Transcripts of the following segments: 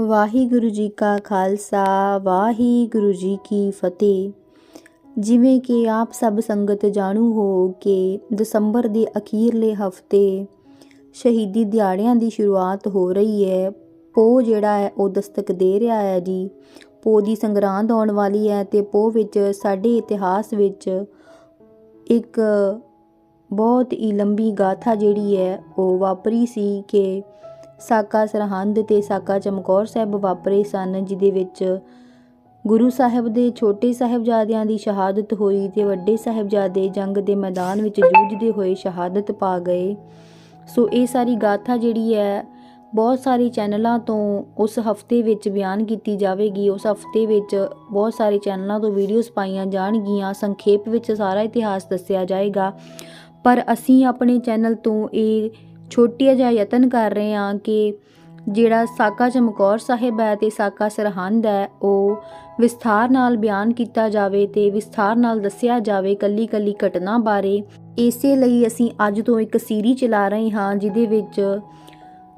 ਵਾਹਿਗੁਰੂ ਜੀ ਕਾ ਖਾਲਸਾ, ਵਾਹਿਗੁਰੂ ਜੀ ਕੀ ਫਤਿਹ। ਜਿਵੇਂ ਕਿ ਆਪ ਸਭ ਸੰਗਤ ਜਾਣੂ ਹੋ ਕਿ ਦਸੰਬਰ ਦੇ ਅਖੀਰਲੇ ਹਫ਼ਤੇ ਸ਼ਹੀਦੀ ਦਿਹਾੜਿਆਂ ਦੀ ਸ਼ੁਰੂਆਤ ਹੋ ਰਹੀ ਹੈ। ਪੋ ਜਿਹੜਾ ਹੈ, ਉਹ ਦਸਤਕ ਦੇ ਰਿਹਾ ਹੈ ਜੀ। ਪੋ ਦੀ ਸੰਗਰਾਂਦ ਆਉਣ ਵਾਲੀ ਹੈ ਤੇ ਪੋ ਵਿੱਚ ਸਾਡੇ ਇਤਿਹਾਸ ਵਿੱਚ ਇੱਕ ਬਹੁਤ ਹੀ ਲੰਬੀ ਗਾਥਾ ਜਿਹੜੀ ਹੈ, ਉਹ ਵਾਪਰੀ ਸੀ ਕਿ ਸਾਕਾ ਸਰਹੰਦ ਤੇ ਸਾਕਾ ਚਮਕੌਰ ਸਾਹਿਬ ਵਾਪਰੇ ਸਨ, ਜਿਹਦੇ ਵਿੱਚ ਗੁਰੂ ਸਾਹਿਬ ਦੇ ਛੋਟੇ ਸਾਹਿਬਜ਼ਾਦਿਆਂ ਦੀ ਸ਼ਹਾਦਤ ਹੋਈ ਤੇ ਵੱਡੇ ਸਾਹਿਬਜ਼ਾਦੇ ਜੰਗ ਦੇ ਮੈਦਾਨ ਵਿੱਚ ਜੂਝਦੇ ਹੋਏ ਸ਼ਹਾਦਤ ਪਾ ਗਏ। ਸੋ ਇਹ ਸਾਰੀ ਗਾਥਾ ਜਿਹੜੀ ਹੈ, ਬਹੁਤ ਸਾਰੇ ਚੈਨਲਾਂ ਤੋਂ ਉਸ ਹਫ਼ਤੇ ਵਿੱਚ ਬਿਆਨ ਕੀਤੀ ਜਾਵੇਗੀ। ਉਸ ਹਫ਼ਤੇ ਵਿੱਚ ਬਹੁਤ ਸਾਰੇ ਚੈਨਲਾਂ ਤੋਂ ਵੀਡੀਓਜ਼ ਪਾਈਆਂ ਜਾਣਗੀਆਂ। ਸੰਖੇਪ ਵਿੱਚ ਸਾਰਾ ਇਤਿਹਾਸ ਦੱਸਿਆ ਜਾਏਗਾ। ਪਰ ਅਸੀਂ ਆਪਣੇ ਚੈਨਲ ਤੋਂ ਇਹ ਛੋਟੀਆ ਜਿਹਾ ਯਤਨ ਕਰ ਰਹੇ ਹਾਂ ਕਿ ਜਿਹੜਾ ਸਾਕਾ ਚਮਕੌਰ ਸਾਹਿਬ ਹੈ ਤੇ ਸਾਕਾ ਸਰਹੰਦ ਹੈ, ਉਹ ਵਿਸਥਾਰ ਨਾਲ ਬਿਆਨ ਕੀਤਾ ਜਾਵੇ ਤੇ ਵਿਸਥਾਰ ਨਾਲ ਦੱਸਿਆ ਜਾਵੇ ਕੱਲੀ ਕੱਲੀ ਘਟਨਾ ਬਾਰੇ। ਇਸੇ ਲਈ ਅਸੀਂ ਅੱਜ ਤੋਂ ਇੱਕ ਸੀਰੀ ਚਲਾ ਰਹੇ ਹਾਂ, ਜਿਹਦੇ ਵਿੱਚ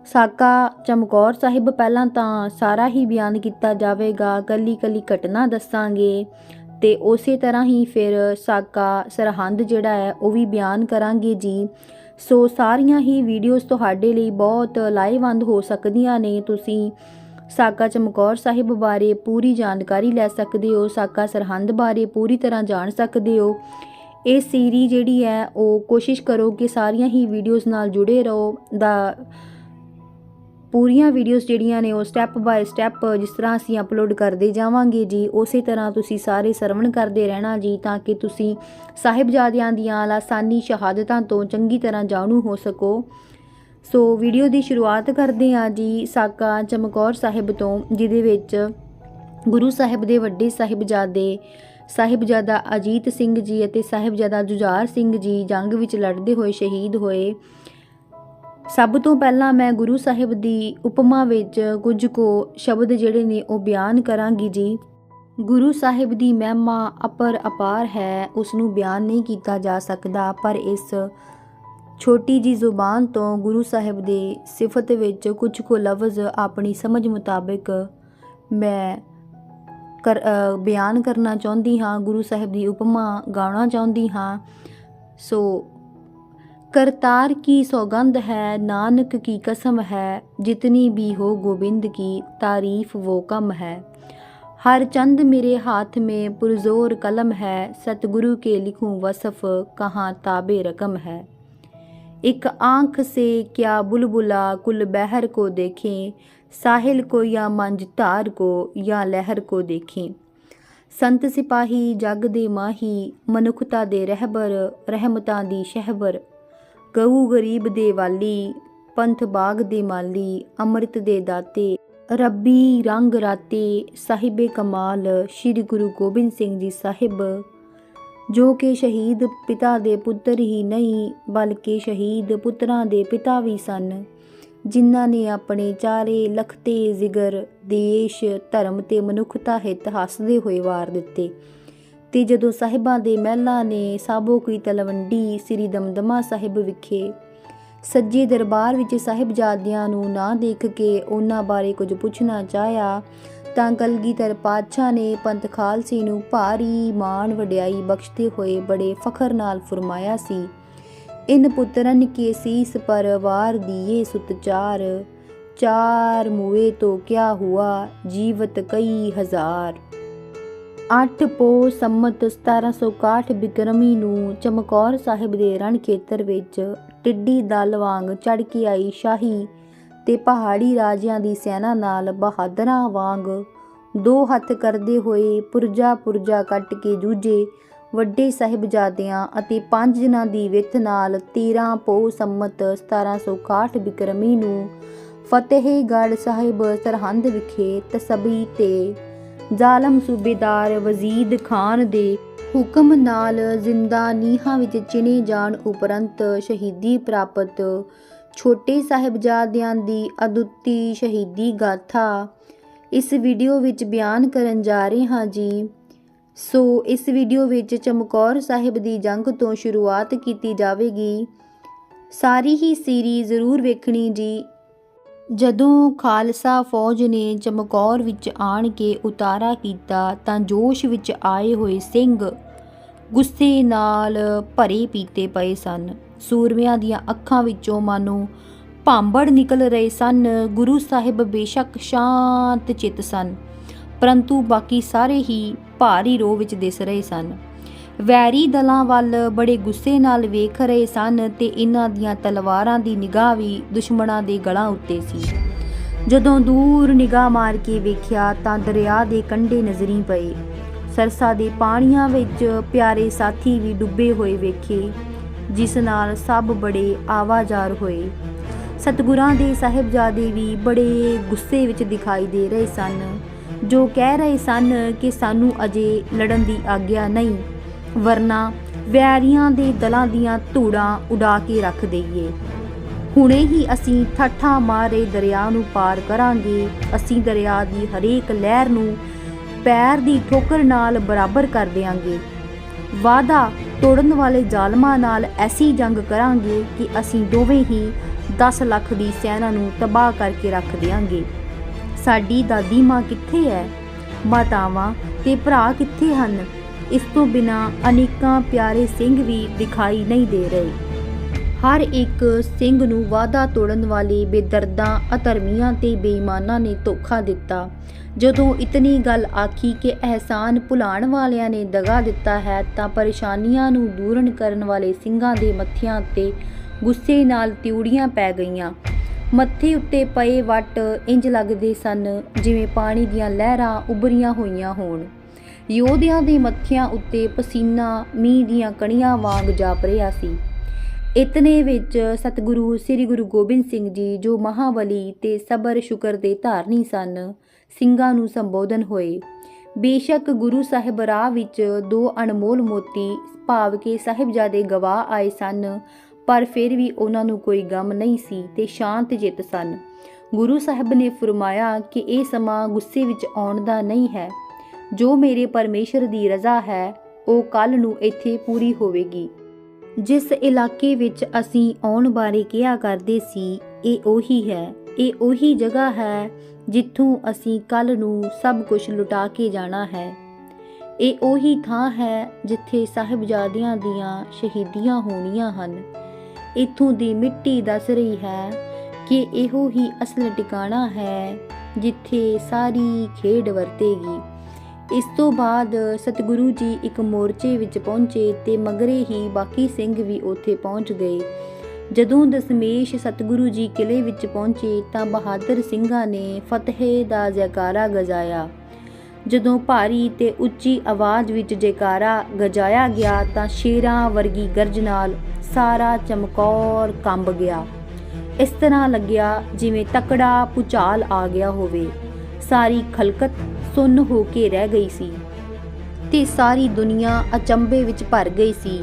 ਸਾਕਾ ਚਮਕੌਰ ਸਾਹਿਬ ਪਹਿਲਾਂ ਤਾਂ ਸਾਰਾ ਹੀ ਬਿਆਨ ਕੀਤਾ ਜਾਵੇਗਾ ਕੱਲੀ ਕੱਲੀ ਘਟਨਾ ਦੱਸਾਂਗੇ ਤੇ ਉਸੇ ਤਰ੍ਹਾਂ ਹੀ ਫਿਰ ਸਾਕਾ ਸਰਹੰਦ ਜਿਹੜਾ ਹੈ, ਉਹ ਵੀ ਬਿਆਨ ਕਰਾਂਗੇ ਜੀ। ਸੋ ਸਾਰੀਆਂ ਹੀ ਵੀਡੀਓਜ਼ ਤੁਹਾਡੇ ਲਈ ਬਹੁਤ ਲਾਹੇਵੰਦ ਹੋ ਸਕਦੀਆਂ ਨੇ। ਤੁਸੀਂ ਸਾਕਾ ਚਮਕੌਰ ਸਾਹਿਬ ਬਾਰੇ ਪੂਰੀ ਜਾਣਕਾਰੀ ਲੈ ਸਕਦੇ ਹੋ, ਸਾਕਾ ਸਰਹੰਦ ਬਾਰੇ ਪੂਰੀ ਤਰ੍ਹਾਂ ਜਾਣ ਸਕਦੇ ਹੋ। ਇਹ ਸੀਰੀ ਜਿਹੜੀ ਹੈ, ਉਹ ਕੋਸ਼ਿਸ਼ ਕਰੋ ਕਿ ਸਾਰੀਆਂ ਹੀ ਵੀਡੀਓਜ਼ ਨਾਲ ਜੁੜੇ ਰਹੋ। ਦਾ ਪੂਰੀਆਂ ਵੀਡੀਓਜ਼ ਜਿਹੜੀਆਂ ਨੇ ਉਹ ਸਟੈਪ ਬਾਏ ਸਟੈਪ ਜਿਸ ਤਰ੍ਹਾਂ ਅਸੀਂ ਅਪਲੋਡ ਕਰਦੇ ਜਾਵਾਂਗੇ ਜੀ, ਉਸੇ ਤਰ੍ਹਾਂ ਤੁਸੀਂ ਸਾਰੇ ਸਰਵਣ ਕਰਦੇ ਰਹਿਣਾ ਜੀ, ਤਾਂ ਕਿ ਤੁਸੀਂ ਸਾਹਿਬਜ਼ਾਦਿਆਂ ਦੀਆਂ ਲਾਸਾਨੀ ਸ਼ਹਾਦਤਾਂ ਤੋਂ ਚੰਗੀ ਤਰ੍ਹਾਂ ਜਾਣੂ ਹੋ ਸਕੋ। ਸੋ ਵੀਡੀਓ ਦੀ ਸ਼ੁਰੂਆਤ ਕਰਦੇ ਹਾਂ ਜੀ, ਸਾਕਾ ਚਮਕੌਰ ਸਾਹਿਬ ਤੋਂ, ਜਿਹਦੇ ਵਿੱਚ ਗੁਰੂ ਸਾਹਿਬ ਦੇ ਵੱਡੇ ਸਾਹਿਬਜ਼ਾਦੇ ਸਾਹਿਬਜ਼ਾਦਾ ਅਜੀਤ ਸਿੰਘ ਜੀ ਅਤੇ ਸਾਹਿਬਜ਼ਾਦਾ ਜੁਝਾਰ ਸਿੰਘ ਜੀ ਜੰਗ ਵਿੱਚ ਲੜਦੇ ਹੋਏ ਸ਼ਹੀਦ ਹੋਏ। ਸਭ ਤੋਂ ਪਹਿਲਾਂ ਮੈਂ ਗੁਰੂ ਸਾਹਿਬ ਦੀ ਉਪਮਾ ਵਿੱਚ ਕੁਝ ਕੋ ਸ਼ਬਦ ਜਿਹੜੇ ਨੇ ਉਹ ਬਿਆਨ ਕਰਾਂਗੀ ਜੀ। ਗੁਰੂ ਸਾਹਿਬ ਦੀ ਮਹਿਮਾ ਅਪਰ ਅਪਾਰ ਹੈ ਉਸ ਨੂੰ ਬਿਆਨ ਨਹੀਂ ਕੀਤਾ ਜਾ ਸਕਦਾ, ਪਰ ਇਸ ਛੋਟੀ ਜੀ ਜ਼ੁਬਾਨ ਤੋਂ ਗੁਰੂ ਸਾਹਿਬ ਦੇ ਸਿਫਤ ਵਿੱਚ ਕੁਝ ਕੋ ਲਫ਼ਜ਼ ਆਪਣੀ ਸਮਝ ਮੁਤਾਬਿਕ ਮੈਂ ਕਰ ਬਿਆਨ ਕਰਨਾ ਚਾਹੁੰਦੀ ਹਾਂ, ਗੁਰੂ ਸਾਹਿਬ ਦੀ ਉਪਮਾ ਗਾਉਣਾ ਚਾਹੁੰਦੀ ਹਾਂ। ਸੋ करतार की सौगंध है नानक की कसम है जितनी भी हो गोविंद की तारीफ वो कम है हर चंद मेरे हाथ में पुरजोर कलम है सतगुरु के लिखूं वसफ कहाँ ताबे रकम है एक आंख से क्या बुलबुला कुल बहर को देखें साहिल को या मंज धार को या लहर को देखें ਸੰਤ ਸਿਪਾਹੀ ਜਗ ਦੇ ਮਾਹੀ ਮਨੁੱਖਤਾ ਦੇ ਰਹਿਬਰ ਰਹਿਮਤਾਂ ਦੀ ਸ਼ਹਿਬਰ ਗਊ ਗਰੀਬ ਦੇ ਵਾਲੀ, ਪੰਥ ਬਾਗ ਦੇ ਮਾਲੀ, ਅੰਮ੍ਰਿਤ ਦੇ ਦਾਤੇ, ਰੱਬੀ ਰੰਗ ਰਾਤੇ, ਸਾਹਿਬੇ ਕਮਾਲ, ਸ੍ਰੀ ਗੁਰੂ ਗੋਬਿੰਦ ਸਿੰਘ ਜੀ ਸਾਹਿਬ। ਜੋ ਕਿ ਸ਼ਹੀਦ ਪਿਤਾ ਦੇ ਪੁੱਤਰ ਹੀ ਨਹੀਂ, ਬਲਕਿ ਸ਼ਹੀਦ ਪੁੱਤਰਾਂ ਦੇ ਪਿਤਾ ਵੀ ਸਨ, ਜਿਨ੍ਹਾਂ ਨੇ ਆਪਣੇ ਚਾਰੇ ਲਖਤੇ ਜ਼ਿਗਰ, ਦੇਸ਼, ਧਰਮ ਤੇ ਮਨੁੱਖਤਾ ਹਿੱਤ ਹੱਸਦੇ ਹੋਏ ਵਾਰ ਦਿੱਤੇ। ਤੇ ਜਦੋਂ ਸਾਹਿਬਾਂ ਦੇ ਮਹਿਲਾਂ ਨੇ ਸਾਬੋ ਕੀ ਤਲਵੰਡੀ, ਸ੍ਰੀ ਦਮਦਮਾ ਸਾਹਿਬ ਵਿਖੇ ਸੱਜੇ ਦਰਬਾਰ ਵਿੱਚ ਸਾਹਿਬਜ਼ਾਦਿਆਂ ਨੂੰ ਨਾ ਦੇਖ ਕੇ ਉਹਨਾਂ ਬਾਰੇ ਕੁਝ ਪੁੱਛਣਾ ਚਾਹਿਆ, ਤਾਂ ਕਲਗੀਧਰ ਪਾਤਸ਼ਾਹ ਨੇ ਪੰਥ ਖਾਲਸੇ ਨੂੰ ਭਾਰੀ ਮਾਣ ਵਡਿਆਈ ਬਖਸ਼ਦੇ ਹੋਏ ਬੜੇ ਫਖਰ ਨਾਲ ਫਰਮਾਇਆ ਸੀ, ਇਨ ਪੁੱਤਰਨ ਕੇ ਸੀਸ ਪਰ ਵਾਰ ਦੀਏ ਸੁਤਚਾਰ, ਚਾਰ ਮੂਏ ਤੋ ਕਿਆ ਹੁਆ ਜੀਵਤ ਕਈ ਹਜ਼ਾਰ। 8 ਪੋ ਸੰਮਤ 1761 ਬਿਕਰਮੀ ਨੂੰ ਚਮਕੌਰ ਸਾਹਿਬ ਦੇ ਰਣ ਖੇਤਰ ਵਿੱਚ ਟਿੱਡੀ ਦਲ ਵਾਂਗ ਚੜ ਕੇ ਆਈ ਸ਼ਾਹੀ ਤੇ ਪਹਾੜੀ ਰਾਜਿਆਂ ਦੀ ਸੈਨਾ ਨਾਲ ਬਹਾਦਰਾਂ ਵਾਂਗ ਦੋ ਹੱਥ ਕਰਦੇ ਹੋਏ ਪੁਰਜਾ ਪੁਰਜਾ ਕੱਟ ਕੇ ਜੂਝੇ ਵੱਡੇ ਸਾਹਿਬਜ਼ਾਦਿਆਂ ਅਤੇ ਪੰਜ ਜਨਾਂ ਦੀ ਵਿੱਥ ਨਾਲ 13 ਪੋ ਸੰਮਤ 1761 ਬਿਕਰਮੀ ਨੂੰ ਫਤਿਹਗੜ੍ਹ ਸਾਹਿਬ ਸਰਹੰਦ ਵਿਖੇ ਤਸਬੀ ਤੇ ਜ਼ਾਲਮ ਸੂਬੇਦਾਰ ਵਜ਼ੀਦ ਖਾਨ ਦੇ ਹੁਕਮ ਨਾਲ ਜ਼ਿੰਦਾ ਨੀਹਾਂ ਵਿੱਚ ਚਿਣੇ ਜਾਣ ਉਪਰੰਤ ਸ਼ਹੀਦੀ ਪ੍ਰਾਪਤ। ਛੋਟੇ ਸਾਹਿਬਜ਼ਾਦਿਆਂ ਦੀ ਅਦੁੱਤੀ ਸ਼ਹੀਦੀ ਗਾਥਾ। ਇਸ ਵੀਡੀਓ ਵਿੱਚ ਬਿਆਨ ਕਰਨ ਜਾ ਰਹੇ ਹਾਂ ਜੀ। ਸੋ ਇਸ ਵੀਡੀਓ ਵਿੱਚ ਚਮਕੌਰ ਸਾਹਿਬ ਦੀ ਜੰਗ ਤੋਂ ਸ਼ੁਰੂਆਤ ਕੀਤੀ ਜਾਵੇਗੀ। ਸਾਰੀ ਹੀ ਸੀਰੀ ਜ਼ਰੂਰ ਵੇਖਣੀ ਜੀ। ਜਦੋਂ ਖਾਲਸਾ ਫੌਜ ਨੇ ਚਮਕੌਰ ਵਿੱਚ ਆਣ ਕੇ ਉਤਾਰਾ ਕੀਤਾ ਤਾਂ ਜੋਸ਼ ਵਿੱਚ ਆਏ ਹੋਏ ਸਿੰਘ ਗੁੱਸੇ ਨਾਲ ਭਰੇ ਪੀਤੇ ਪਏ ਸਨ। ਸੂਰਮਿਆਂ ਦੀਆਂ ਅੱਖਾਂ ਵਿੱਚੋਂ ਮਾਨੋ ਭਾਂਬੜ ਨਿਕਲ ਰਹੇ ਸਨ। ਗੁਰੂ ਸਾਹਿਬ ਬੇਸ਼ੱਕ ਸ਼ਾਂਤ ਚਿੱਤ ਸਨ, ਪਰੰਤੂ ਬਾਕੀ ਸਾਰੇ ਹੀ ਭਾਰੀ ਰੋਹ ਵਿੱਚ ਦਿਸ ਰਹੇ ਸਨ। ਵੈਰੀ ਦਲਾਂ ਵੱਲ ਬੜੇ ਗੁੱਸੇ ਨਾਲ ਵੇਖ ਰਹੇ ਸਨ ਤੇ ਇਹਨਾਂ ਦੀਆਂ ਤਲਵਾਰਾਂ ਦੀ ਨਿਗਾਹ ਵੀ ਦੁਸ਼ਮਣਾਂ ਦੇ ਗਲਾਂ ਉੱਤੇ ਸੀ। ਜਦੋਂ ਦੂਰ ਨਿਗਾਹ ਮਾਰ ਕੇ ਵੇਖਿਆ ਤਾਂ ਦਰਿਆ ਦੇ ਕੰਢੇ ਨਜ਼ਰੀ ਪਏ। ਸਰਸਾ ਦੇ ਪਾਣੀਆਂ ਵਿੱਚ ਪਿਆਰੇ ਸਾਥੀ ਵੀ ਡੁੱਬੇ ਹੋਏ ਵੇਖੇ, ਜਿਸ ਨਾਲ ਸਭ ਬੜੇ ਆਵਾਜ਼ਾਰ ਹੋਏ। ਸਤਿਗੁਰਾਂ ਦੇ ਸਾਹਿਬਜ਼ਾਦੇ ਵੀ ਬੜੇ ਗੁੱਸੇ ਵਿੱਚ ਦਿਖਾਈ ਦੇ ਰਹੇ ਸਨ, ਜੋ ਕਹਿ ਰਹੇ ਸਨ ਕਿ ਸਾਨੂੰ ਅਜੇ ਲੜਨ ਦੀ ਆਗਿਆ ਨਹੀਂ। ਵਰਨਾ ਵੈਰੀਆਂ ਦੇ ਦਲਾਂ ਦੀਆਂ ਧੂੜਾਂ ਉਡਾ ਕੇ ਰੱਖ ਦਈਏ। ਹੁਣੇ ਹੀ ਅਸੀਂ ਠੱਠਾ ਮਾਰੇ ਦਰਿਆ ਨੂੰ ਪਾਰ ਕਰਾਂਗੇ। ਅਸੀਂ ਦਰਿਆ ਦੀ ਹਰੇਕ ਲਹਿਰ ਨੂੰ ਪੈਰ ਦੀ ਠੋਕਰ ਨਾਲ ਬਰਾਬਰ ਕਰ ਦੇਵਾਂਗੇ ਵਾਦਾ ਤੋੜਨ ਵਾਲੇ ਜ਼ਾਲਮਾਂ ਨਾਲ ਐਸੀ ਜੰਗ ਕਰਾਂਗੇ ਕਿ ਅਸੀਂ ਦੋਵੇਂ ਹੀ 10 ਲੱਖ ਦੀ ਸੈਨਾ ਨੂੰ ਤਬਾਹ ਕਰਕੇ ਰੱਖ ਦੇਵਾਂਗੇ ਸਾਡੀ ਦਾਦੀ ਮਾਂ ਕਿੱਥੇ ਹੈ ਮਾਤਾਵਾਂ ਤੇ ਭਰਾ ਕਿੱਥੇ ਹਨ? ਇਸ ਤੋਂ ਬਿਨਾ ਅਨੇਕਾਂ ਪਿਆਰੇ ਸਿੰਘ ਵੀ ਦਿਖਾਈ ਨਹੀਂ ਦੇ ਰਹੇ। ਹਰ ਇੱਕ ਸਿੰਘ ਨੂੰ ਵਾਦਾ ਤੋੜਨ ਵਾਲੇ ਬੇਦਰਦਾਂ, ਅਧਰਮੀਆਂ ਤੇ ਬੇਈਮਾਨਾਂ ਨੇ ਧੋਖਾ ਦਿੱਤਾ। ਜਦੋਂ ਇਤਨੀ ਗੱਲ ਆਖੀ ਕਿ ਅਹਿਸਾਨ ਭੁਲਾਣ ਵਾਲਿਆਂ ਨੇ ਦਗਾ ਦਿੱਤਾ ਹੈ, ਤਾਂ ਪਰੇਸ਼ਾਨੀਆਂ ਨੂੰ ਦੂਰਨ ਕਰਨ ਵਾਲੇ ਸਿੰਘਾਂ ਦੇ ਮੱਥਿਆਂ ਉੱਤੇ ਗੁੱਸੇ ਨਾਲ ਤਿਉੜੀਆਂ ਪੈ ਗਈਆਂ। ਮੱਥੇ ਉੱਤੇ ਪਏ ਵੱਟ ਇੰਜ ਲੱਗਦੇ ਸਨ ਜਿਵੇਂ ਪਾਣੀ ਦੀਆਂ ਲਹਿਰਾਂ ਉਭਰੀਆਂ ਹੋਈਆਂ ਹੋਣ। ਯੋਧਿਆਂ ਦੇ ਮੱਥਿਆਂ ਉੱਤੇ ਪਸੀਨਾ, ਮੀਂਹ ਦੀਆਂ ਕਣੀਆਂ ਵਾਂਗ ਜਾਪ ਰਿਹਾ ਸੀ। ਇਤਨੇ ਵਿੱਚ ਸਤਿਗੁਰੂ ਸ੍ਰੀ ਗੁਰੂ ਗੋਬਿੰਦ ਸਿੰਘ ਜੀ, ਜੋ ਮਹਾਬਲੀ ਤੇ ਸਬਰ ਸ਼ੁਕਰ ਦੇ ਧਾਰਨੀ ਸਨ, ਸਿੰਘਾਂ ਨੂੰ ਸੰਬੋਧਨ ਹੋਏ। ਬੇਸ਼ੱਕ ਗੁਰੂ ਸਾਹਿਬ ਰਾਹ ਵਿੱਚ ਦੋ ਅਣਮੋਲ ਮੋਤੀ ਭਾਵ ਕੇ ਸਾਹਿਬਜ਼ਾਦੇ ਗਵਾਹ ਆਏ ਸਨ, ਪਰ ਫਿਰ ਵੀ ਉਹਨਾਂ ਨੂੰ ਕੋਈ ਗਮ ਨਹੀਂ ਸੀ ਤੇ ਸ਼ਾਂਤ ਚਿੱਤ ਸਨ। ਗੁਰੂ ਸਾਹਿਬ ਨੇ ਫਰਮਾਇਆ ਕਿ ਇਹ ਸਮਾਂ ਗੁੱਸੇ ਵਿੱਚ ਆਉਣ ਦਾ ਨਹੀਂ ਹੈ। ਜੋ ਮੇਰੇ ਪਰਮੇਸ਼ਰ ਦੀ ਰਜ਼ਾ ਹੈ, ਉਹ ਕੱਲ ਨੂੰ ਇੱਥੇ ਪੂਰੀ ਹੋਵੇਗੀ। ਜਿਸ ਇਲਾਕੇ ਵਿੱਚ ਅਸੀਂ ਆਉਣ ਬਾਰੇ ਕਿਹਾ ਕਰਦੇ ਸੀ, ਇਹ ਉਹੀ ਹੈ, ਇਹ ਉਹੀ ਜਗ੍ਹਾ ਹੈ ਜਿੱਥੋਂ ਅਸੀਂ ਕੱਲ ਨੂੰ ਸਭ ਕੁਝ ਲੁਟਾ ਕੇ ਜਾਣਾ ਹੈ। ਇਹ ਉਹੀ ਥਾਂ ਹੈ ਜਿੱਥੇ ਸਾਹਿਬਜ਼ਾਦਿਆਂ ਦੀਆਂ ਸ਼ਹੀਦੀਆਂ ਹੋਣੀਆਂ ਹਨ। ਇਥੋਂ ਦੀ ਮਿੱਟੀ ਦੱਸ ਰਹੀ ਹੈ ਕਿ ਇਹੋ ਹੀ ਅਸਲ ਟਿਕਾਣਾ ਹੈ ਜਿੱਥੇ ਸਾਰੀ ਖੇਡ ਵਰਤੇਗੀ। ਇਸ ਤੋਂ ਬਾਅਦ ਸਤਿਗੁਰੂ ਜੀ ਇੱਕ ਮੋਰਚੇ ਵਿੱਚ ਪਹੁੰਚੇ ਤੇ ਮਗਰੇ ਹੀ ਬਾਕੀ ਸਿੰਘ ਵੀ ਉੱਥੇ ਪਹੁੰਚ ਗਏ। ਜਦੋਂ ਦਸਮੇਸ਼ ਸਤਿਗੁਰੂ ਜੀ ਕਿਲੇ ਵਿੱਚ ਪਹੁੰਚੇ ਤਾਂ ਬਹਾਦਰ ਸਿੰਘਾਂ ਨੇ ਫਤਿਹ ਦਾ ਜੈਕਾਰਾ ਗਜਾਇਆ। ਜਦੋਂ ਭਾਰੀ ਤੇ ਉੱਚੀ ਆਵਾਜ਼ ਵਿੱਚ ਜੈਕਾਰਾ ਗਜਾਇਆ ਗਿਆ ਤਾਂ ਸ਼ੇਰਾਂ ਵਰਗੀ ਗਰਜ ਨਾਲ ਸਾਰਾ ਚਮਕੌਰ ਕੰਬ ਗਿਆ। ਇਸ ਤਰ੍ਹਾਂ ਲੱਗਿਆ ਜਿਵੇਂ ਤਕੜਾ ਪੁਚਾਲ ਆ ਗਿਆ ਹੋਵੇ। ਸਾਰੀ ਖਲਕਤ ਸੁੰਨ ਹੋ ਕੇ ਰਹਿ ਗਈ ਸੀ ਤੇ ਸਾਰੀ ਦੁਨੀਆ ਅਚੰਭੇ ਵਿੱਚ ਭਰ ਗਈ ਸੀ।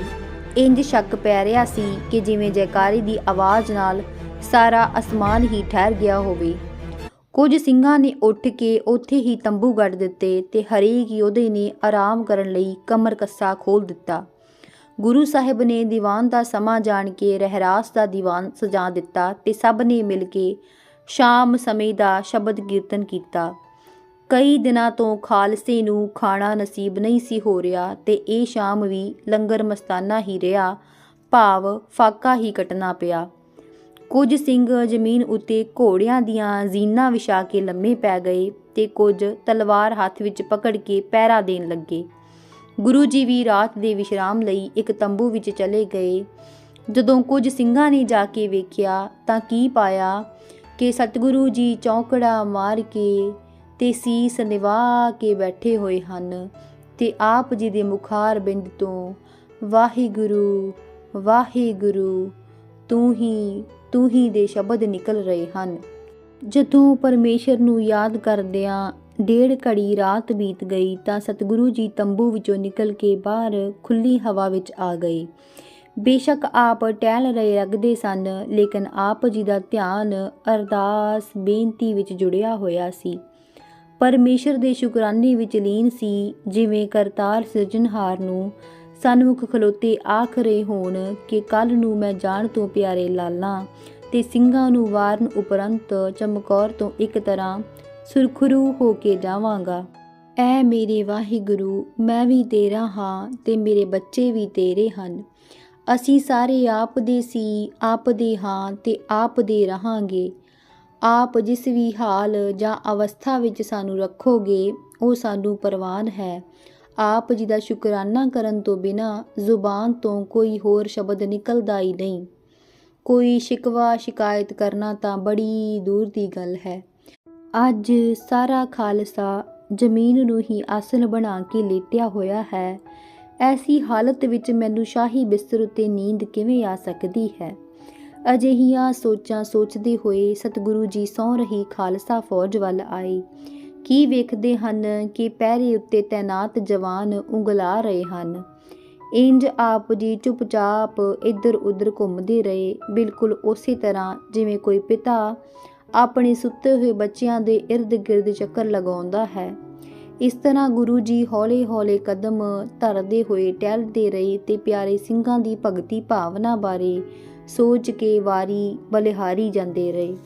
ਇੰਜ ਸ਼ੱਕ ਪੈ ਰਿਹਾ ਸੀ ਕਿ ਜਿਵੇਂ ਜੈਕਾਰੇ ਦੀ ਆਵਾਜ਼ ਨਾਲ ਸਾਰਾ ਅਸਮਾਨ ਹੀ ਠਹਿਰ ਗਿਆ ਹੋਵੇ। ਕੁਝ ਸਿੰਘਾਂ ਨੇ ਉੱਠ ਕੇ ਉੱਥੇ ਹੀ ਤੰਬੂ ਗੱਡ ਦਿੱਤੇ ਤੇ ਹਰੇਕ ਯੋਧੇ ਨੇ ਆਰਾਮ ਕਰਨ ਲਈ ਕਮਰ ਕੱਸਾ ਖੋਲ ਦਿੱਤਾ। ਗੁਰੂ ਸਾਹਿਬ ਨੇ ਦੀਵਾਨ ਦਾ ਸਮਾਂ ਜਾਣ ਕੇ ਰਹਿਰਾਸ ਦਾ ਦੀਵਾਨ ਸਜਾ ਦਿੱਤਾ ਤੇ ਸਭ ਨੇ ਮਿਲ ਕੇ ਸ਼ਾਮ ਸਮੇਂ ਦਾ ਸ਼ਬਦ ਕੀਰਤਨ ਕੀਤਾ। ਕਈ ਦਿਨਾਂ ਤੋਂ ਖਾਲਸੇ ਨੂੰ ਖਾਣਾ ਨਸੀਬ ਨਹੀਂ ਸੀ ਹੋ ਰਿਹਾ ਤੇ ਇਹ ਸ਼ਾਮ ਵੀ ਲੰਗਰ ਮਸਤਾਨਾ ਹੀ ਰਿਹਾ, ਭਾਵ ਫਾਕਾ ਹੀ ਕਟਣਾ ਪਿਆ। ਕੁਝ ਸਿੰਘ ਜ਼ਮੀਨ ਉੱਤੇ ਘੋੜਿਆਂ ਦੀਆਂ ਜ਼ੀਨਾਂ ਵਿਛਾ ਕੇ ਲੰਮੇ ਪੈ ਗਏ ਤੇ ਕੁਝ ਤਲਵਾਰ ਹੱਥ ਵਿੱਚ ਪਕੜ ਕੇ ਪਹਿਰਾ ਦੇਣ ਲੱਗੇ। ਗੁਰੂ ਜੀ ਵੀ ਰਾਤ ਦੇ ਵਿਸ਼ਰਾਮ ਲਈ ਇੱਕ ਤੰਬੂ ਵਿੱਚ ਚਲੇ ਗਏ। ਜਦੋਂ ਕੁਝ ਸਿੰਘਾਂ ਨੇ ਜਾ ਕੇ ਵੇਖਿਆ ਤਾਂ ਕੀ ਪਾਇਆ ਕਿ ਸਤਿਗੁਰੂ ਜੀ ਚੌਕੜਾ ਮਾਰ ਕੇ ਤੇ ਸੀਸ ਨਿਵਾ ਕੇ ਬੈਠੇ ਹੋਏ ਹਨ ਤੇ ਆਪ ਜੀ ਦੇ ਮੁਖਾਰ ਬਿੰਦ ਤੋਂ, ਵਾਹਿਗੁਰੂ ਵਾਹਿਗੁਰੂ, ਤੂੰ ਹੀ ਤੂੰ ਹੀ ਦੇ ਸ਼ਬਦ ਨਿਕਲ ਰਹੇ ਹਨ। ਜਦੋਂ ਪਰਮੇਸ਼ਰ ਨੂੰ ਯਾਦ ਕਰਦਿਆਂ ਡੇਢ ਘੜੀ ਰਾਤ ਬੀਤ ਗਈ ਤਾਂ ਸਤਿਗੁਰੂ ਜੀ ਤੰਬੂ ਵਿੱਚੋਂ ਨਿਕਲ ਕੇ ਬਾਹਰ ਖੁੱਲੀ ਹਵਾ ਵਿੱਚ ਆ ਗਏ। ਬੇਸ਼ੱਕ ਆਪ ਟਹਿਲ ਰਹੇ ਲੱਗਦੇ ਸਨ, ਲੇਕਿਨ ਆਪ ਜੀ ਦਾ ਧਿਆਨ ਅਰਦਾਸ, ਬੇਨਤੀ ਵਿੱਚ ਜੁੜਿਆ ਹੋਇਆ ਸੀ। ਪਰਮੇਸ਼ਰ ਦੇ ਸ਼ੁਕਰਾਨੇ ਵਿੱਚ ਲੀਨ ਸੀ, ਜਿਵੇਂ ਕਰਤਾਰ ਸਿਰਜਣਹਾਰ ਨੂੰ। ਸਨਮੁਖ ਖਲੋਤੇ ਆਖ ਰਹੇ ਹੋਣ ਕਿ ਕੱਲ ਨੂੰ ਮੈਂ ਜਾਣ ਤੋਂ ਪਿਆਰੇ ਲਾਲਾਂ ਤੇ ਸਿੰਘਾਂ ਨੂੰ ਵਾਰਨ ਉਪਰੰਤ ਚਮਕੌਰ ਤੋਂ ਇੱਕ ਤਰ੍ਹਾਂ ਸੁਰਖਰੂ ਹੋ ਕੇ ਜਾਵਾਂਗਾ। ਐ ਮੇਰੇ ਵਾਹਿਗੁਰੂ, ਮੈਂ ਵੀ ਤੇਰਾ ਹਾਂ ਤੇ ਮੇਰੇ ਬੱਚੇ ਵੀ ਤੇਰੇ ਹਨ। ਅਸੀਂ ਸਾਰੇ ਆਪ ਦੇ ਸੀ ਆਪ ਦੇ ਹਾਂ ਤੇ ਆਪ ਦੇ ਰਹਾਂਗੇ। ਆਪ ਜਿਸ ਵੀ ਹਾਲ ਜਾਂ ਅਵਸਥਾ ਵਿੱਚ ਸਾਨੂੰ ਰੱਖੋਗੇ, ਉਹ ਸਾਨੂੰ ਪ੍ਰਵਾਨ ਹੈ। ਆਪ ਜੀ ਦਾ ਸ਼ੁਕਰਾਨਾ ਕਰਨ ਤੋਂ ਬਿਨਾ ਜ਼ੁਬਾਨ ਤੋਂ ਕੋਈ ਹੋਰ ਸ਼ਬਦ ਨਿਕਲਦਾ ਹੀ ਨਹੀਂ। ਕੋਈ ਸ਼ਿਕਵਾ ਸ਼ਿਕਾਇਤ ਕਰਨਾ ਤਾਂ ਬੜੀ ਦੂਰ ਦੀ ਗੱਲ ਹੈ। ਅੱਜ ਸਾਰਾ ਖਾਲਸਾ ਜ਼ਮੀਨ ਨੂੰ ਹੀ ਆਸਨ ਬਣਾ ਕੇ ਲੇਟਿਆ ਹੋਇਆ ਹੈ। ਐਸੀ ਹਾਲਤ ਵਿੱਚ ਮੈਨੂੰ ਸ਼ਾਹੀ ਬਿਸਤਰ ਉੱਤੇ ਨੀਂਦ ਕਿਵੇਂ ਆ ਸਕਦੀ ਹੈ? ਅਜਿਹੀਆਂ ਸੋਚਾਂ ਸੋਚਦੇ ਹੋਏ ਸਤਿਗੁਰੂ ਜੀ ਸੌ ਰਹੀ ਖਾਲਸਾ ਫੌਜ ਵੱਲ ਆਏ। ਕੀ ਵੇਖਦੇ ਹਨ ਕਿ ਪਹਿਰੇ ਉੱਤੇ ਤੈਨਾਤ ਜਵਾਨ ਉਂਗਲਾ ਰਹੇ ਹਨ? ਇੰਜ ਆਪ ਜੀ ਚੁੱਪਚਾਪ ਇੱਧਰ ਉੱਧਰ ਘੁੰਮਦੇ ਰਹੇ। ਬਿਲਕੁਲ ਉਸੇ ਤਰ੍ਹਾਂ ਜਿਵੇਂ ਕੋਈ ਪਿਤਾ ਆਪਣੇ ਸੁੱਤੇ ਹੋਏ ਬੱਚਿਆਂ ਦੇ ird-gird ਚੱਕਰ ਲਗਾਉਂਦਾ ਹੈ। ਇਸ ਤਰ੍ਹਾਂ ਗੁਰੂ ਜੀ ਹੌਲੇ-ਹੌਲੇ ਕਦਮ ਧਰਦੇ ਹੋਏ ਟਹਿਲਦੇ ਰਹੇ ਤੇ ਪਿਆਰੇ ਸਿੰਘਾਂ ਦੀ ਭਗਤੀ ਭਾਵਨਾ ਬਾਰੇ ਸੋਚ ਕੇ ਵਾਰੀ ਬਲਿਹਾਰੀ ਜਾਂਦੇ ਰਹੇ।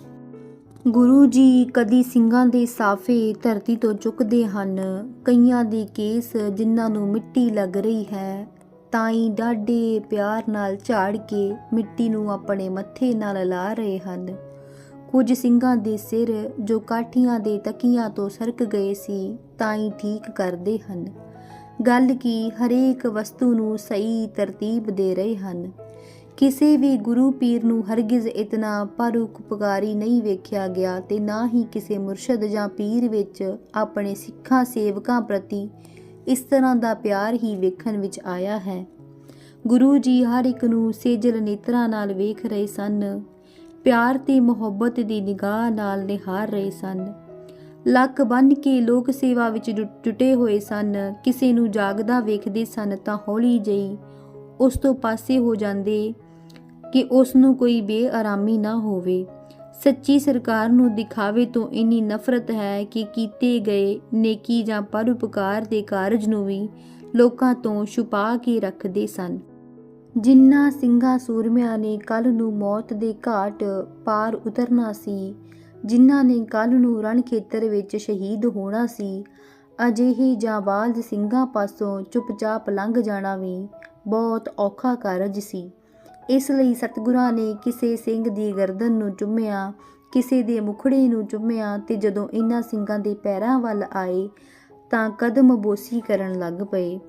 ਗੁਰੂ ਜੀ ਕਦੀ ਸਿੰਘਾਂ ਦੇ ਸਾਫੇ ਧਰਤੀ ਤੋਂ ਚੁੱਕਦੇ ਹਨ। ਕਈਆਂ ਦੇ ਕੇਸ ਜਿਨ੍ਹਾਂ ਨੂੰ ਮਿੱਟੀ ਲੱਗ ਰਹੀ ਹੈ ਤਾਂ ਹੀ ਡਾਢੇ ਪਿਆਰ ਨਾਲ ਝਾੜ ਕੇ ਮਿੱਟੀ ਨੂੰ ਆਪਣੇ ਮੱਥੇ ਨਾਲ ਲਾ ਰਹੇ ਹਨ। ਕੁਝ ਸਿੰਘਾਂ ਦੇ ਸਿਰ ਜੋ ਕਾਠੀਆਂ ਦੇ ਤਕੀਆਂ ਤੋਂ ਸਰਕ ਗਏ ਸੀ ਤਾਂ ਹੀ ਠੀਕ ਕਰਦੇ ਹਨ। ਗੱਲ ਕੀ ਹਰੇਕ ਵਸਤੂ ਨੂੰ ਸਹੀ ਤਰਤੀਬ ਦੇ ਰਹੇ ਹਨ। ਕਿਸੇ ਵੀ ਗੁਰੂ ਪੀਰ ਨੂੰ ਹਰਗਿਜ਼ ਇਤਨਾ ਪਰਉਪਕਾਰੀ ਨਹੀਂ ਵੇਖਿਆ ਗਿਆ ਤੇ ਨਾ ਹੀ ਕਿਸੇ ਮੁਰਸ਼ਦ ਜਾਂ ਪੀਰ ਵਿੱਚ ਆਪਣੇ ਸਿੱਖਾਂ ਸੇਵਕਾਂ ਪ੍ਰਤੀ ਇਸ ਤਰ੍ਹਾਂ ਦਾ ਪਿਆਰ ਹੀ ਵੇਖਣ ਵਿੱਚ ਆਇਆ ਹੈ। ਗੁਰੂ ਜੀ ਹਰ ਇੱਕ ਨੂੰ ਸੇਜਲ ਨੇਤਰਾਂ ਨਾਲ ਵੇਖ ਰਹੇ ਸਨ। ਪਿਆਰ ਤੇ ਮੁਹੱਬਤ ਦੀ ਨਿਗਾਹ ਨਾਲ ਨਿਹਾਰ ਰਹੇ ਸਨ। ਲੱਕ ਬੰਨ ਕੇ ਲੋਕ ਸੇਵਾ ਵਿੱਚ ਜੁ- ਜੁਟੇ ਹੋਏ ਸਨ। ਕਿਸੇ ਨੂੰ ਜਾਗਦਾ ਵੇਖਦੇ ਸਨ ਤਾਂ ਹੌਲੀ ਜਿਹੀ ਉਸ ਤੋਂ ਪਾਸੇ ਹੋ ਜਾਂਦੇ ਕਿ ਉਸ ਨੂੰ ਕੋਈ ਬੇਆਰਾਮੀ ਨਾ ਹੋਵੇ। ਸੱਚੀ ਸਰਕਾਰ ਨੂੰ ਦਿਖਾਵੇ ਤੋਂ ਇੰਨੀ ਨਫ਼ਰਤ ਹੈ ਕਿ ਕੀਤੇ ਗਏ ਨੇਕੀ ਜਾਂ ਪਰਉਪਕਾਰ ਦੇ ਕਾਰਜ ਨੂੰ ਵੀ ਲੋਕਾਂ ਤੋਂ ਛੁਪਾ ਕੇ ਰੱਖਦੇ ਸਨ। ਜਿਨ੍ਹਾਂ ਸਿੰਘਾਂ ਸੂਰਮਿਆਂ ਨੇ ਕੱਲ ਨੂੰ ਮੌਤ ਦੇ ਘਾਟ ਪਾਰ ਉਤਰਨਾ ਸੀ ਜਿਨ੍ਹਾਂ ਨੇ ਕੱਲ ਨੂੰ ਰਣ ਖੇਤਰ ਵਿੱਚ ਸ਼ਹੀਦ ਹੋਣਾ ਸੀ, ਅਜਿਹੇ ਜਾਂਬਾਜ਼ ਸਿੰਘਾਂ ਪਾਸੋਂ ਚੁੱਪਚਾਪ ਲੰਘ ਜਾਣਾ ਵੀ ਬਹੁਤ ਔਖਾ ਕਾਰਜ ਸੀ। ਇਸ ਲਈ ਸਤਿਗੁਰਾਂ ਨੇ ਕਿਸੇ ਸਿੰਘ ਦੀ ਗਰਦਨ ਨੂੰ ਚੁੰਮਿਆ, ਕਿਸੇ ਦੇ ਮੁਖੜੇ ਨੂੰ ਚੁੰਮਿਆ ਤੇ ਜਦੋਂ ਇਹਨਾਂ ਸਿੰਘਾਂ ਦੇ ਪੈਰਾਂ ਵੱਲ ਆਏ ਤਾਂ ਕਦਮ ਬੋਸੀ ਕਰਨ ਲੱਗ ਪਏ।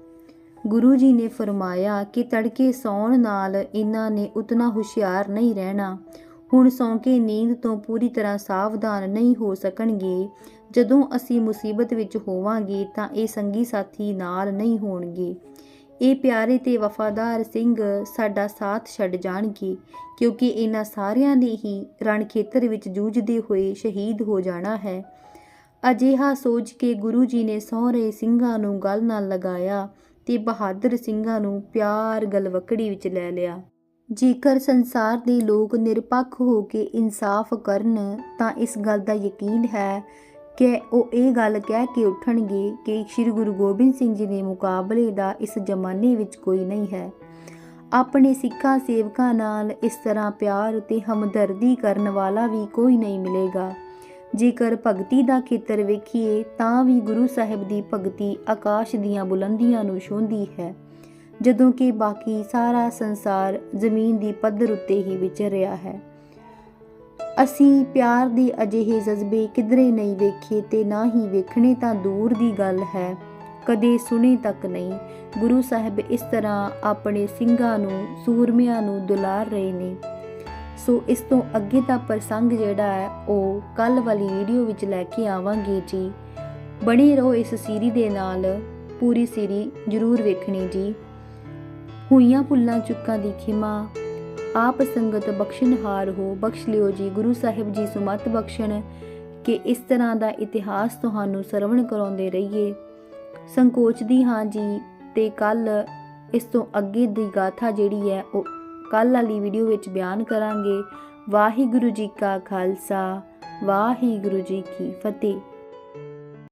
ਗੁਰੂ ਜੀ ਨੇ ਫਰਮਾਇਆ ਕਿ ਤੜਕੇ ਸੌਣ ਨਾਲ ਇਹਨਾਂ ਨੇ ਉਤਨਾ ਹੁਸ਼ਿਆਰ ਨਹੀਂ ਰਹਿਣਾ। ਹੁਣ ਸੌਂ ਕੇ ਨੀਂਦ ਤੋਂ ਪੂਰੀ ਤਰ੍ਹਾਂ ਸਾਵਧਾਨ ਨਹੀਂ ਹੋ ਸਕਣਗੇ। ਜਦੋਂ ਅਸੀਂ ਮੁਸੀਬਤ ਵਿੱਚ ਹੋਵਾਂਗੇ ਤਾਂ ਇਹ ਸੰਗੀ ਸਾਥੀ ਨਾਲ ਨਹੀਂ ਹੋਣਗੇ। ਇਹ ਪਿਆਰੇ ਤੇ ਵਫਾਦਾਰ ਸਿੰਘ ਸਾਡਾ ਸਾਥ ਛੱਡ ਜਾਣਗੇ, ਕਿਉਂਕਿ ਇਹਨਾਂ ਸਾਰਿਆਂ ਨੇ ਹੀ ਰਣ ਖੇਤਰ ਵਿੱਚ ਜੂਝਦੇ ਹੋਏ ਸ਼ਹੀਦ ਹੋ ਜਾਣਾ ਹੈ। ਅਜਿਹਾ ਸੋਚ ਕੇ ਗੁਰੂ ਜੀ ਨੇ ਸਹੁਰੇ ਸਿੰਘਾਂ ਨੂੰ ਗਲ ਨਾਲ ਲਗਾਇਆ ਤੇ ਬਹਾਦਰ ਸਿੰਘਾਂ ਨੂੰ ਪਿਆਰ ਗਲਵਕੜੀ ਵਿੱਚ ਲੈ ਲਿਆ। ਜੇਕਰ ਸੰਸਾਰ ਦੇ ਲੋਕ ਨਿਰਪੱਖ ਹੋ ਕੇ ਇਨਸਾਫ ਕਰਨ ਤਾਂ ਇਸ ਗੱਲ ਦਾ ਯਕੀਨ ਹੈ ਕਿ ਉਹ ਇਹ ਗੱਲ ਕਹਿ ਕੇ ਉੱਠਣਗੇ ਕਿ ਸ੍ਰੀ ਗੁਰੂ ਗੋਬਿੰਦ ਸਿੰਘ ਜੀ ਦੇ ਮੁਕਾਬਲੇ ਦਾ ਇਸ ਜ਼ਮਾਨੇ ਵਿੱਚ ਕੋਈ ਨਹੀਂ ਹੈ। ਆਪਣੇ ਸਿੱਖਾਂ ਸੇਵਕਾਂ ਨਾਲ ਇਸ ਤਰ੍ਹਾਂ ਪਿਆਰ ਤੇ ਹਮਦਰਦੀ ਕਰਨ ਵਾਲਾ ਵੀ ਕੋਈ ਨਹੀਂ ਮਿਲੇਗਾ। ਜੇਕਰ ਭਗਤੀ ਦਾ ਖੇਤਰ ਵੇਖੀਏ, ਤਾਂ ਵੀ ਗੁਰੂ ਸਾਹਿਬ ਦੀ ਭਗਤੀ ਆਕਾਸ਼ ਦੀਆਂ ਬੁਲੰਦੀਆਂ ਨੂੰ ਛੂੰਹਦੀ ਹੈ, ਜਦੋਂ ਕਿ ਬਾਕੀ ਸਾਰਾ ਸੰਸਾਰ ਜ਼ਮੀਨ ਦੀ ਪੱਧਰ ਉੱਤੇ ਹੀ ਵਿਚਰ ਰਿਹਾ ਹੈ। ਅਸੀਂ ਪਿਆਰ ਦੇ ਅਜਿਹੇ ਜਜ਼ਬੇ ਕਿਧਰੇ ਨਹੀਂ ਵੇਖੇ ਤੇ ਨਾ ਹੀ ਵੇਖਣੇ ਤਾਂ ਦੂਰ ਦੀ ਗੱਲ ਹੈ। ਕਦੇ ਸੁਣੇ ਤੱਕ ਨਹੀਂ। ਗੁਰੂ ਸਾਹਿਬ ਇਸ ਤਰ੍ਹਾਂ ਆਪਣੇ ਸਿੰਘਾਂ ਨੂੰ, ਸੂਰਮਿਆਂ ਨੂੰ ਦੁਲਾਰ ਰਹੇ ਨੇ। ਸੋ ਇਸ ਤੋਂ ਅੱਗੇ ਦਾ ਪ੍ਰਸੰਗ ਜਿਹੜਾ ਹੈ, ਉਹ ਕੱਲ ਵਾਲੀ ਵੀਡੀਓ ਵਿੱਚ ਲੈ ਕੇ ਆਵਾਂਗੇ ਜੀ। ਬਣੇ ਰਹੋ ਇਸ ਸੀਰੀ ਦੇ ਨਾਲ। ਪੂਰੀ ਸੀਰੀ ਜ਼ਰੂਰ ਵੇਖਣੀ ਜੀ। ਹੋਈਆਂ ਭੁੱਲਾਂ, ਚੁੱਕਾਂ ਦੀ ਖਿਮਾ ਆਪ ਸੰਗਤ ਬਖਸ਼ਣਹਾਰ ਹੋ, ਬਖਸ਼ ਲਿਓ ਜੀ, ਗੁਰੂ ਸਾਹਿਬ ਜੀ ਸੁਮਤ ਬਖਸ਼ਣ, ਕਿ ਇਸ ਤਰ੍ਹਾਂ ਦਾ ਇਤਿਹਾਸ ਤੁਹਾਨੂੰ ਸਰਵਣ ਕਰਾਉਂਦੇ ਰਹੀਏ। ਸੰਕੋਚਦੀ ਹਾਂ ਜੀ, ਤੇ ਕੱਲ ਇਸ ਤੋਂ ਅੱਗੇ ਦੀ ਗਾਥਾ ਜਿਹੜੀ ਹੈ, ਉਹ ਕੱਲ ਵਾਲੀ ਵੀਡੀਓ ਵਿੱਚ ਬਿਆਨ ਕਰਾਂਗੇ। ਵਾਹਿਗੁਰੂ ਜੀ ਕਾ ਖਾਲਸਾ, ਵਾਹਿਗੁਰੂ ਜੀ ਕੀ ਫਤਿਹ।